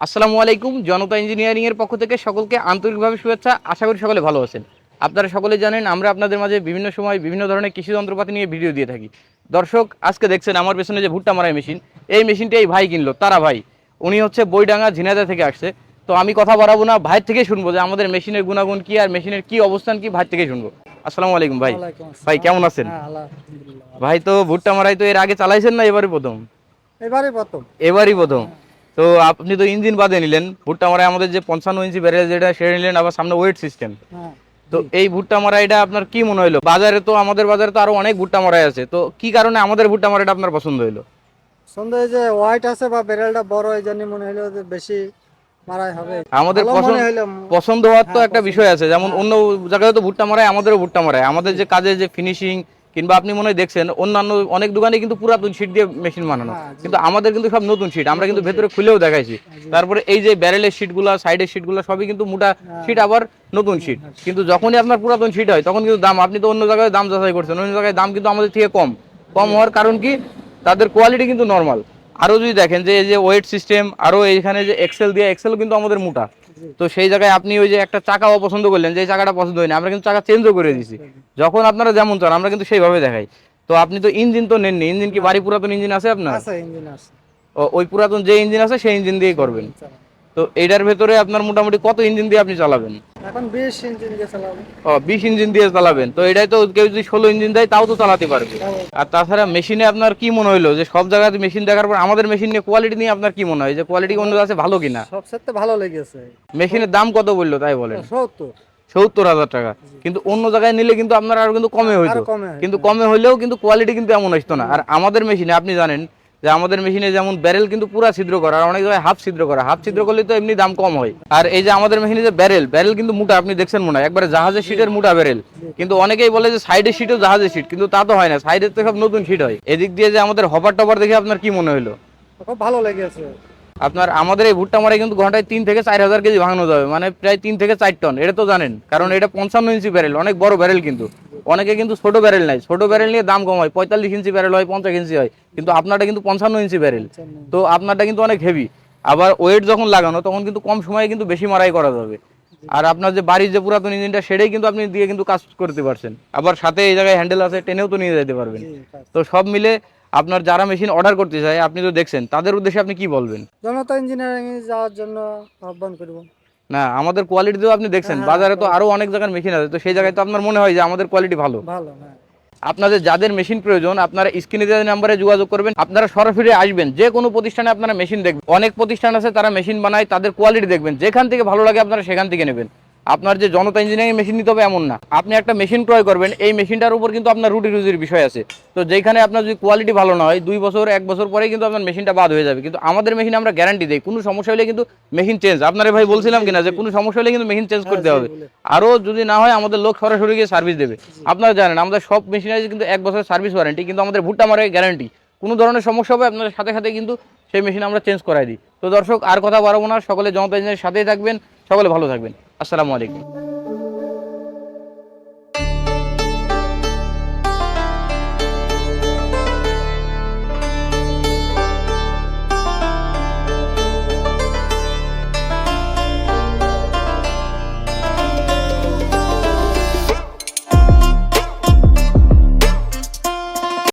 আসসালামু আলাইকুম জনতা ইঞ্জিনিয়ারিং এর পক্ষ থেকে সকলকে আন্তরিকভাবে শুভেচ্ছা। আশা করি সকলে ভালো আছেন। আপনারা সকলে জানেন আমরা আপনাদের মাঝে বিভিন্ন সময় বিভিন্ন ধরনের কৃষি যন্ত্রপাতি নিয়ে ভিডিও দিয়ে থাকি। দর্শক আজকে দেখছেন আমার পেছনে যে ভুট্টা মারাই মেশিন এই মেশিনটা এই ভাই কিনলো তারা ভাই। উনি হচ্ছে বইডাঙ্গা ঝিনাইদা থেকে আসছে। তো আমি কথা বাড়াবো না ভাই থেকেই শুনব যে আমাদের মেশিনের গুণাগুণ কি আর মেশিনের কি অবস্থান কি ভাই থেকেই শুনব। আসসালামু আলাইকুম ভাই। ভাই কেমন আছেন? হ্যাঁ, ভাই তো ভুট্টা মারাই তো এর আগে চালাইছেন না এবারে প্রথম? এবারে প্রথম। এবারই প্রথম? তো আপনি তো ইঞ্জিন বাদে নিলেন ভুট্টা মারাই আমাদের যে পঞ্চান্ন ইঞ্চি ব্যারেজ যেটা সেটা নিলেন আবার সামনে ওয়েট সিস্টেম হ্যাঁ। তো এই ভুট্টা মারাইটা আপনার কি মনে হলো বাজারে তো আমাদের বাজারে তো আরও অনেক ভুট্টা মারাই আছে। তো কি কারণে আমাদের ভুট্টা মারাইটা আপনার পছন্দ হলো সন্দেহ যে হোয়াইট আছে বা বেরেলটা বড় এই জন্য মনে হলো যে বেশি মারাই হবে। আমাদের পছন্দ পছন্দ হওয়ার তো হ্যাঁ, একটা বিষয় আছে যেমন অন্য জায়গায় তো ভুট্টা মারাই আমাদেরও ভুট্টা মারাই আমাদের যে কাজের যে ফিনিশিং কিংবা আপনি মনে হয় দেখছেন অন্যান্য অনেক দোকানে কিন্তু পুরাতন শীট দিয়ে মেশিন বানানো। হ্যাঁ, কিন্তু আমাদের কিন্তু সব নতুন শীট আমরা কিন্তু ভেতরে খুলেও দেখাইছি। তারপরে এই যে ব্যারেলের শীটগুলো সাইডের শীটগুলো সবই কিন্তু মোটা হ্যাঁ। শীট আবার নতুন শীট কিন্তু যখনই আপনার পুরাতন শীট হয় তখন কিন্তু দাম আপনি তো অন্য জায়গায় দাম যাচাই করছেন অন্য জায়গায় দাম কিন্তু আমাদের থেকে কম। কম হওয়ার কারণ কি? তাদের কোয়ালিটি কিন্তু নর্মাল আরও যদি দেখেন যে এই যে ওয়েট সিস্টেম আরও এইখানে যে এক্সেল দিয়ে এক্সেল কিন্তু আমাদের মোটা। তো সেই জায়গায় আপনি ওই যে একটা চাকা অপছন্দ করলেন যে চাকাটা পছন্দ হয়নি আমরা কিন্তু চাকা চেঞ্জও করে দিছি। যখন আপনারা যেমন চান আমরা কিন্তু সেইভাবে দেখাই। তো আপনি তো ইঞ্জিন তো নেননি ইঞ্জিন কি বাড়ি পুরাতন ইঞ্জিন আছে আপনার? ওই পুরাতন যে ইঞ্জিন আছে সেই ইঞ্জিন দিয়েই করবেন। তো এটার ভেতরে আপনার মোটামুটি কত ইঞ্জিন দিয়ে আপনি চালাবেন? এখন বিশ ইঞ্জিন দিয়ে চালাবো। ও বিশ ইঞ্জিন দিয়ে চালাবেন। তো এটাই তো কেউ যদি ষোলো ইঞ্জিন দেয় তাও তো চালাতে পারবে। আর তাছাড়া মেশিনে আপনার কি মনে হলো যে সব জায়গাতে মেশিন দেখার পর আমাদের মেশিন নিয়ে কোয়ালিটি নিয়ে আপনার কি মনে হয়? যে কোয়ালিটি অন্য আছে ভালো কিনা? সবচেয়ে ভালো লেগেছে। মেশিনের দাম কত বলল তাই বলেন? সত্তর। সত্তর হাজার টাকা। কিন্তু অন্য জায়গায় নিলে কিন্তু আপনার আরও কিন্তু কমে হইতো। হয়। কিন্তু কমে হলেও কিন্তু কোয়ালিটি কিন্তু এমন আসতো না। আর আমাদের মেশিনে আপনি জানেন যে আমাদের মেশিনে যেমন ব্যারেল কিন্তু পুরা ছিদ্র করা আর অনেক জায়গায় হাফ ছিদ্র করা। হাফ ছিদ্র করলে তো এমনি দাম কম হয়। আর এই যে আমাদের মেশিনে যে ব্যারেল ব্যারেল কিন্তু মোটা আপনি দেখছেন মনে হয়। একবারে জাহাজের সিটের মোটা ব্যারেল কিন্তু অনেকেই বলে যে সাইডের শীটও জাহাজের সিট কিন্তু তা তো হয় না। সাইডের তো সব নতুন সিট হয়। এদিক দিয়ে যে আমাদের হপার টপার দেখে আপনার কি মনে হলো খুব ভালো লেগেছে। আপনার আমাদের এই ভুট্টা মারাই কিন্তু ঘন্টায় তিন থেকে চার হাজার কেজি ভাঙানো যাবে। মানে প্রায় তিন থেকে চার টন এটা তো জানেন। কারণ এটা পঞ্চান্ন ইঞ্চি ব্যারেল অনেক বড় ব্যারেল কিন্তু। অনেকে কিন্তু ছোট ব্যারেল নাই ছোট ব্যারেল নিয়ে দাম কম হয়। পঁয়তাল্লিশ ইঞ্চি ব্যারেল হয় পঞ্চাশ ইঞ্চি হয়। কিন্তু আপনারটা কিন্তু পঞ্চান্ন ইঞ্চি ব্যারেল তো আপনারটা কিন্তু অনেক হেভি আবার ওয়েট যখন লাগানো তখন কিন্তু কম সময়ে কিন্তু বেশি মারাই করা যাবে। আর আপনার যে বাড়ির যে পুরাতন ইঞ্জিনটা সেটাই কিন্তু আপনি দিয়ে কিন্তু কাজ করতে পারছেন। আবার সাথে এই জায়গায় হ্যান্ডেল আছে টেনেও তো নিয়ে যেতে পারবেন। তো সব মিলে আপনার যারা মেশিন অর্ডার করতে চায় আপনি তো দেখছেন তাদের উদ্দেশ্যে আপনি কি বলবেন? জনতা ইঞ্জিনিয়ারিং এ যাওয়ার জন্য আহ্বান করব। না আমাদের কোয়ালিটি তো আপনি দেখছেন। হ্যাঁ, বাজারে তো আরও অনেক জায়গার মেশিন আছে তো সেই জায়গায় তো আপনার মনে হয় যে আমাদের কোয়ালিটি ভালো। ভালো হ্যাঁ। আপনাদের যাদের মেশিন প্রয়োজন আপনারা স্ক্রিনে দেওয়া নাম্বারে যোগাযোগ করবেন আপনারা সরাসরি আসবেন যে কোনো প্রতিষ্ঠানে আপনারা মেশিন দেখবেন। অনেক প্রতিষ্ঠান আছে তারা মেশিন বানায় তাদের কোয়ালিটি দেখবেন যেখান থেকে ভালো লাগে আপনারা সেখান থেকে নেবেন। আপনার যে জনতা ইঞ্জিনিয়ারিং মেশিন নিতে হবে এমন না। আপনি একটা মেশিন ক্রয় করবেন এই মেশিনটার উপর কিন্তু আপনার রুটি রুজির বিষয় আছে। তো যেখানে আপনার যদি কোয়ালিটি ভালো না হয় দুই বছর এক বছর পরে কিন্তু আপনার মেশিনটা বাদ হয়ে যাবে। কিন্তু আমাদের মেশিন আমরা গ্যারান্টি দিই কোনো সমস্যা হলে কিন্তু মেশিন চেঞ্জ আপনারা ভাই বলছিলাম কিনা যে কোনো সমস্যা হলে কিন্তু মেশিন চেঞ্জ করতে হবে। আরও যদি না হয় আমাদের লোক সরাসরি গিয়ে সার্ভিস দেবে। আপনারা জানেন আমাদের সব মেশিনারি কিন্তু এক বছরের সার্ভিস ওয়ারেন্টি কিন্তু আমাদের ভুট্টা মারে গ্যারান্টি কোনো ধরনের সমস্যা হবে আপনাদের সাথে সাথে কিন্তু সেই মেশিন আমরা চেঞ্জ করাই দিই। তো দর্শক আর কথা বাড়াবো না। সকলে জনতা ইঞ্জিনের সাথেই থাকবেন সকলে ভালো থাকবেন। আসসালামু আলাইকুম।